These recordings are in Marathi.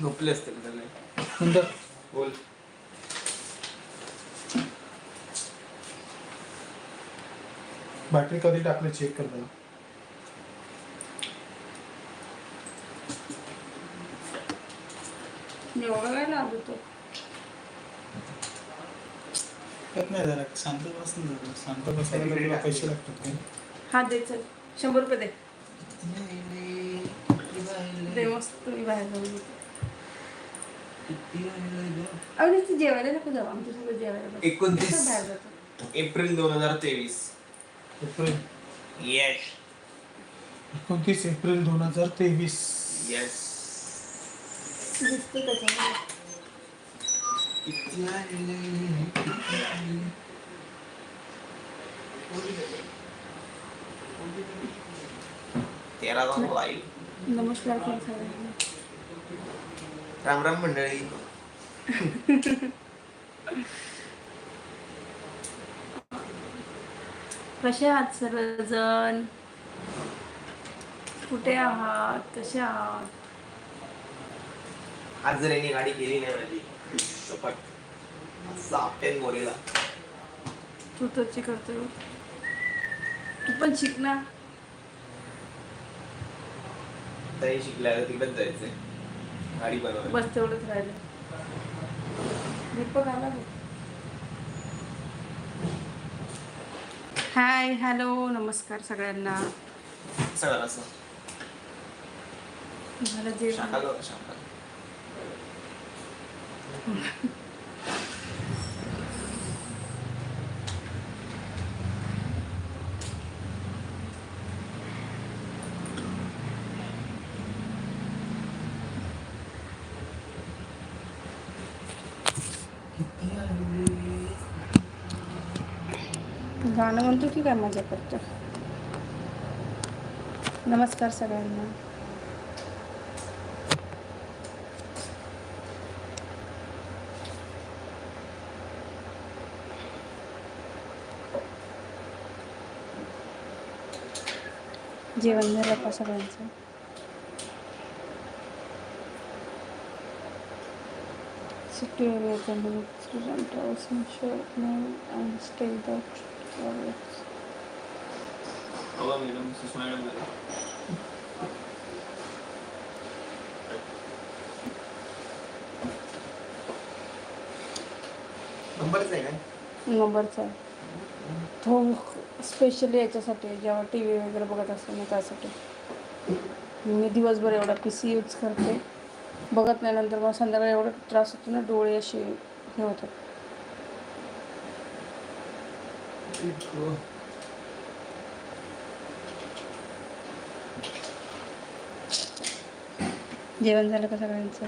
झोपले असतील सुंदर बोल. बॅटरी कधी टाकली चेक कर एवढा येत नाही जरा शांत बस ना जरा. शांत बसायला तुला पैसे लागतात काय? हा दे चल. शंभर रुपये दे. दे मस्त. मी बाहेर जाऊन येते. तू जेवायला नको जाऊ आमच्यासोबत जेवायला बस. एकोणतीस. कसं बाहेर जातो? एप्रिल दोन हजार तेवीस. एप्रिल? येस एकोणतीस एप्रिल दोन हजार तेवीस. येस दिसते तेरा लाईव्ह नमस्कार सगळ्यांना. राम राम मंडळी. कसे आहात सर्वजण? कुठे आहात? कसे आहात? आज जर यांनी गाडी केली नाही माझी सपाट सापेन मोरेला तू तर करतो तू पण शिक ना. तरी शिकल्या तिकडेच जायचंय. गाडी बनवायला बस तेवढंच राहिलं. दीपक आला. हाय हॅलो नमस्कार सगळ्यांना. सगळं असं. मला जे शाकाल बघा शाकाल गाणं म्हणतो की काय मजा करतो नमस्कार सगळ्यांना जेवण झालं का सगळ्यांचं Secure the student also ensure name and stay that नंबरच आहे काय नंबरचा आहे तो स्पेशली याच्यासाठी जेव्हा टी व्ही वगैरे बघत असतो ना त्यासाठी मी दिवसभर एवढा पी सी यूज करते बघत नाही नंतर मग संध्याकाळी एवढा त्रास होतो ना डोळे असे हे होतात जेवण झालं का सगळ्यांचं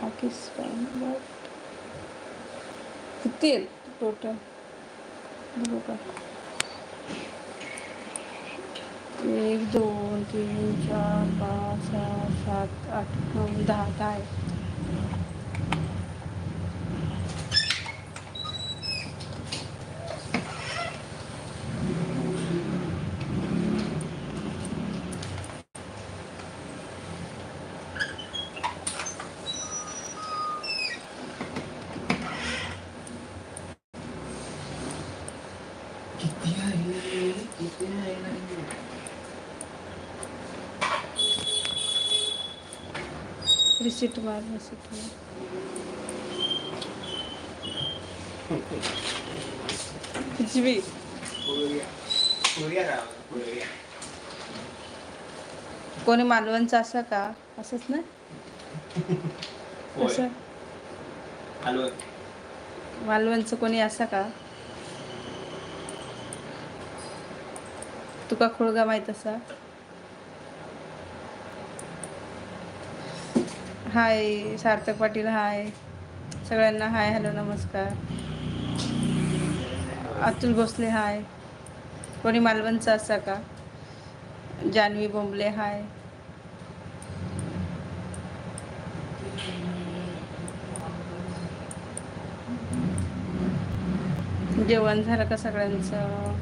पाकिस्तान किती आहेत टोटल बघू का एक दोन तीन चार पाच सहा सात आठ नऊ दहा दहा आहेत रिसिट मार रिसिट मार कुछ भी कोणी मालवणचं असं का? असंच ना? असं? मालवणचं कोणी असं का? तुका खोळगा माहीत असा? हाय सार्थक पाटील हाय. सगळ्यांना हाय हॅलो नमस्कार. अतुल भोसले हाय. कोणी मालवणचा असा का? जान्हवी बोंबले हाय. जेवण झालं का सगळ्यांचं?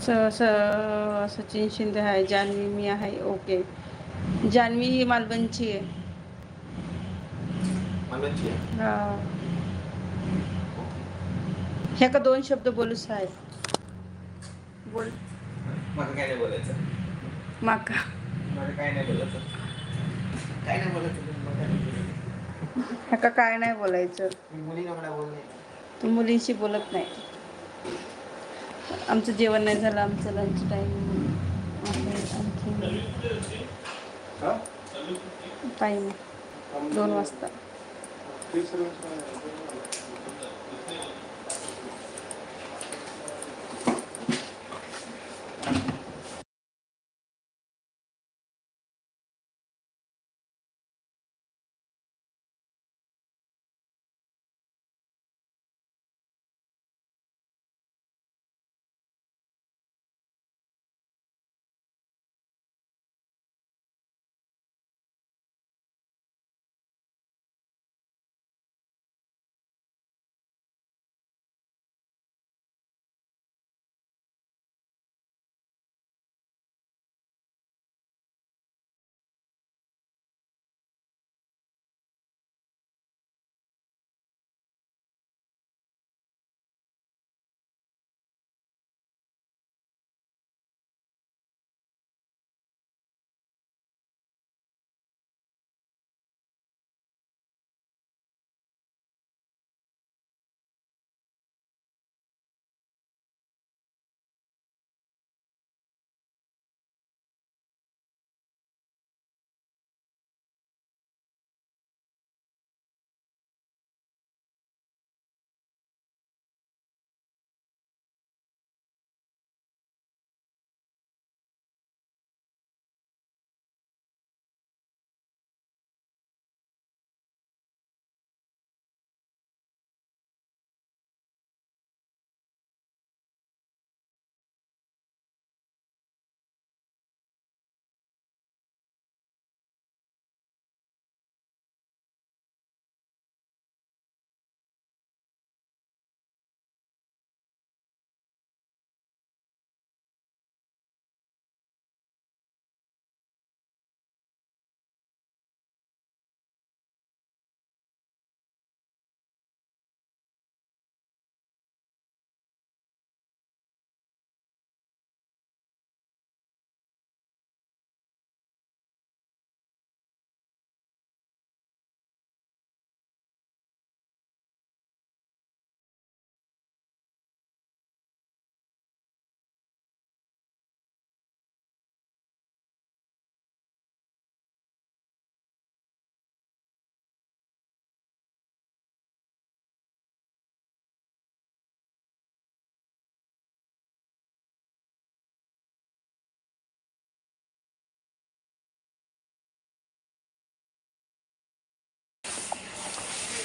स स सचिन शिंदे आहे जान्हवी मी आहे ओके. जान्हवी ही मालवणची आहे. हा. ह्या का दोन शब्द बोल मला काय नाही बोलायचं. माका. मला काय नाही बोलायचं. काय नाही बोलायचं? मला काय नाही बोलायचं. ह्या का काय नाही बोलायचं मी मुलीला मला बोलणे तू मुलींशी बोलत नाही. आमचं जेवण नाही झालं आमचं लंच टाईम आणखी टाईम दोन वाजता.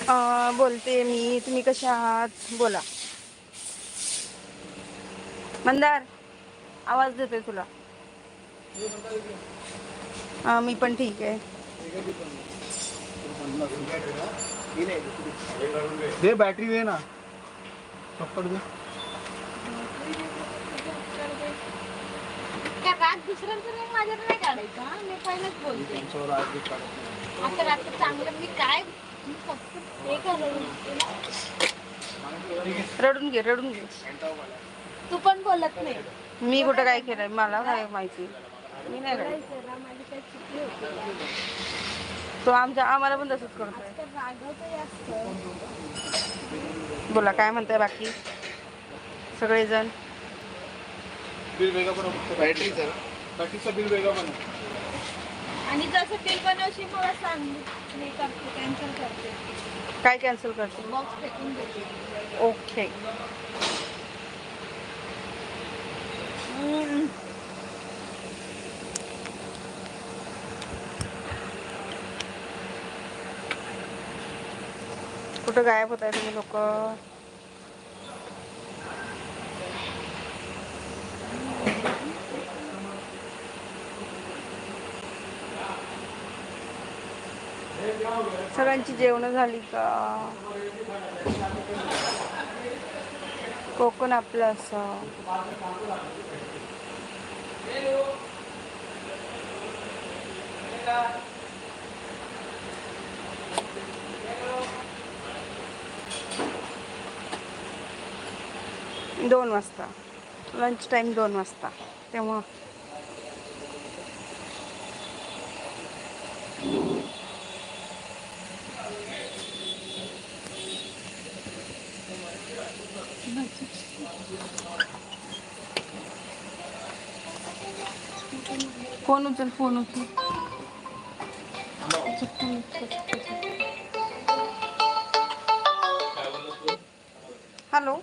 बोलते मी. तुम्ही कशा आहात? बोला. मंदार आवाज देतोय तुला. हा मी पण ठीक आहे. दे बॅटरी दे ना. दे. काय राग दुसऱ्यांचं नाही माझ्यावर नाही काढायचं? मी पहिलेच बोलते. आता रात्र चांगलं मी काय. रडून घे रडून घे. तू पण बोलत नाही. मी कुठं काय केलंय मला काय माहिती. मी नाही तो आमच्या आम्हाला पण तसंच करतोय. बोला काय म्हणताय बाकी? सगळेजण? बिल फक्त बॅटरीचं बॅटरीचं बिल वेगळा बनव आणि जसं बिल बनवशील मला सांग. मी करते कॅन्सल करते. काय कॅन्सल करते? बॉक्स फेकून देते. ओके कुठं गायब होताय तुम्ही लोक? सगळ्यांची जेवणं झाली का? कोकण आपलं असं. दोन वाजता. लंच टाईम दोन वाजता. तेव्हा फोन उचल फोन उचल. हॅलो.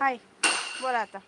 हाय बोला आता.